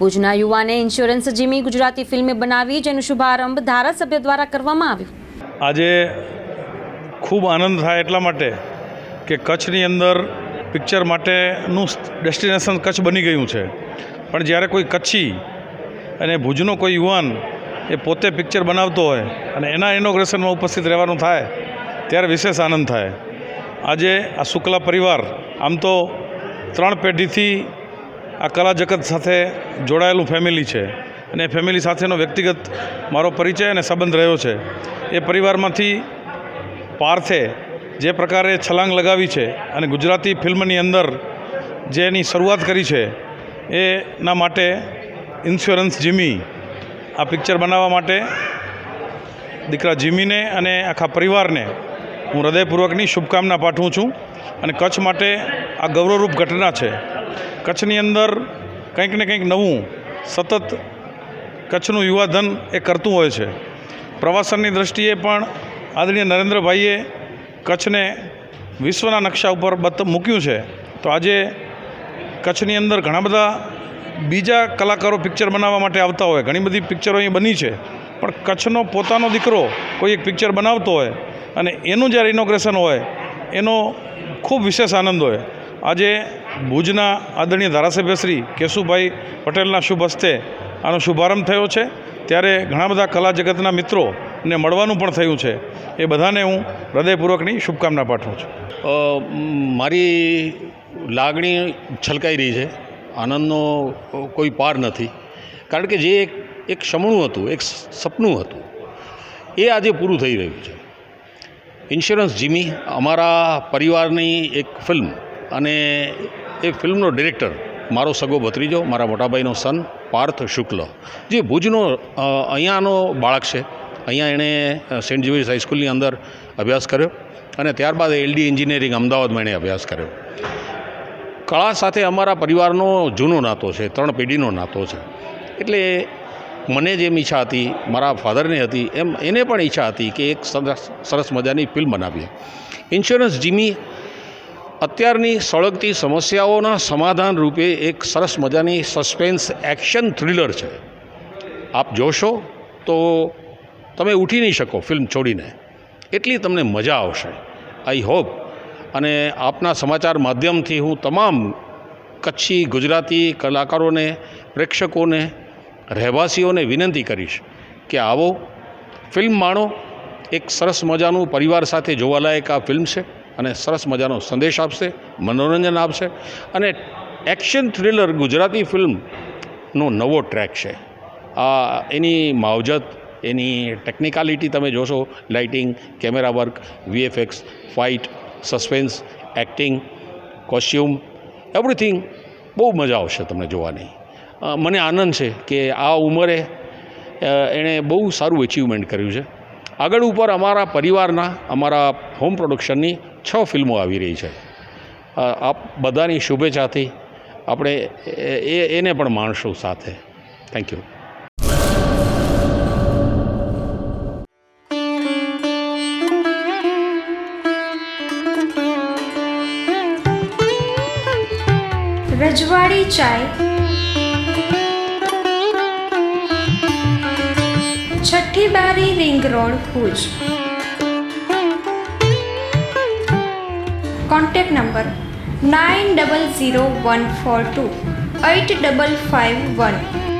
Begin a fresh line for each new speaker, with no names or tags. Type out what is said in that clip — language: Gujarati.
ભુજના યુવાને ઇન્સ્યોરન્સ જીમી ગુજરાતી ફિલ્મે બનાવી, જેનો શુભારંભ ધારાસભ્ય દ્વારા કરવામાં આવ્યો.
આજે ખૂબ આનંદ થાય એટલા માટે કે કચ્છની અંદર પિક્ચર માટેનું ડેસ્ટિનેશન કચ્છ બની ગયું છે. પણ જ્યારે કોઈ કચ્છી અને ભુજનો કોઈ યુવાન એ પોતે પિક્ચર બનાવતો હોય અને એના ઇનોગ્રેશનમાં ઉપસ્થિત રહેવાનું થાય, ત્યારે વિશેષ આનંદ થાય. આજે આ શુક્લા પરિવાર, આમ તો ત્રણ પેઢીથી આ કલા જગત સાથે જોડાયેલું ફેમિલી છે. અને એ ફેમિલી સાથેનો વ્યક્તિગત મારો પરિચય અને સંબંધ રહ્યો છે. એ પરિવારમાંથી પાર્થે જે પ્રકારે છલાંગ લગાવી છે અને ગુજરાતી ફિલ્મની અંદર જે એની શરૂઆત કરી છે, એના માટે ઇન્સ્યોરન્સ જીમી, આ પિક્ચર બનાવવા માટે દીકરા જીમીને અને આખા પરિવારને હું હૃદયપૂર્વકની શુભકામના પાઠવું છું. અને કચ્છ માટે આ ગૌરવરૂપ ઘટના છે. કચ્છની અંદર કંઈક ને કંઈક નવું સતત કચ્છનું યુવાધન એ કરતું હોય છે. પ્રવાસનની દૃષ્ટિએ પણ આદરણીય નરેન્દ્રભાઈએ કચ્છને વિશ્વના નકશા ઉપર બત મૂક્યું છે. તો આજે કચ્છની અંદર ઘણા બધા બીજા કલાકારો પિક્ચર બનાવવા માટે આવતા હોય. ઘણી બધી પિક્ચરો અહીં બની છે. પણ કચ્છનો પોતાનો દીકરો કોઈ એક પિક્ચર બનાવતો હોય અને એનું જ્યારે ઇનોગ્રેશન હોય, એનો ખૂબ વિશેષ આનંદ હોય. આજે ભુજના આદરણીય ધારાસભ્ય શ્રી કેશુભાઈ પટેલના શુભ હસ્તે આનો શુભારંભ થયો છે. ત્યારે ઘણા બધા કલા જગતના મિત્રોને મળવાનું પણ થયું છે. એ બધાને હું હૃદયપૂર્વકની શુભકામના પાઠવું છું.
મારી લાગણી છલકાઈ રહી છે. આનંદનો કોઈ પાર નથી. કારણ કે જે એક એક શમણું હતું, એક સપનું હતું, એ આજે પૂરું થઈ રહ્યું છે. ઇન્સ્યોરન્સ જીમી, અમારા પરિવારની એક ફિલ્મ અને એ ફિલ્મનો ડિરેક્ટર મારો સગો ભત્રીજો, મારા મોટાભાઈનો સન પાર્થ શુક્લ, જે ભુજનો અહીંયાનો બાળક છે. અહીંયા એણે સેન્ટ ઝેવિયર્સ હાઈસ્કૂલની અંદર અભ્યાસ કર્યો અને ત્યારબાદ એલડી એન્જિનિયરિંગ અમદાવાદમાં એણે અભ્યાસ કર્યો. કળા સાથે અમારા પરિવારનો જૂનો નાતો છે, ત્રણ પેઢીનો નાતો છે. એટલે મને જેમ ઈચ્છા હતી, મારા ફાધરને હતી, એમ, એને પણ ઈચ્છા હતી કે એક સરસ મજાની ફિલ્મ બનાવીએ. ઇન્સ્યોરન્સ જીમી અત્યારની સળગતી સમસ્યાઓના સમાધાન રૂપે એક સરસ મજાની સસ્પેન્સ એક્શન થ્રિલર છે. આપ જોશો તો તમે ઉઠી નહીં શકો ફિલ્મ છોડીને. એટલી તમને મજા આવશે આઈ હોપ અને આપના સમાચાર માધ્યમથી હું તમામ કચ્છી, ગુજરાતી કલાકારોને, પ્રેક્ષકોને, રહેવાસીઓને વિનંતી કરીશ કે આવો ફિલ્મ માણો. એક સરસ મજાનું પરિવાર સાથે જોવાલાયક આ ફિલ્મ છે. અને સરસ મજાનો સંદેશ આપશે, મનોરંજન આપશે અને એક્શન થ્રિલર ગુજરાતી ફિલ્મનો નવો ટ્રેક છે. આ એની માવજત, એની ટેકનિકાલિટી તમે જોશો, lighting, camera work, VFX, fight, suspense, acting, costume, everything બહુ મજા આવશે તમને જોવાની. મને આનંદ છે કે આ ઉંમરે એણે બહુ સારું એચિવમેન્ટ કર્યું છે. આગળ ઉપર અમારા પરિવારના, અમારા હોમ પ્રોડક્શનની છ ફિલ્મો આવી રહી છે. આપ બધાની શુભેચ્છાથી આપણે એ- એને પણ માણશું સાથે. થેન્ક યુ
રજવાડી ચાય. છઠ્ઠી બારી ring road Bhuj. Contact number 900142 8551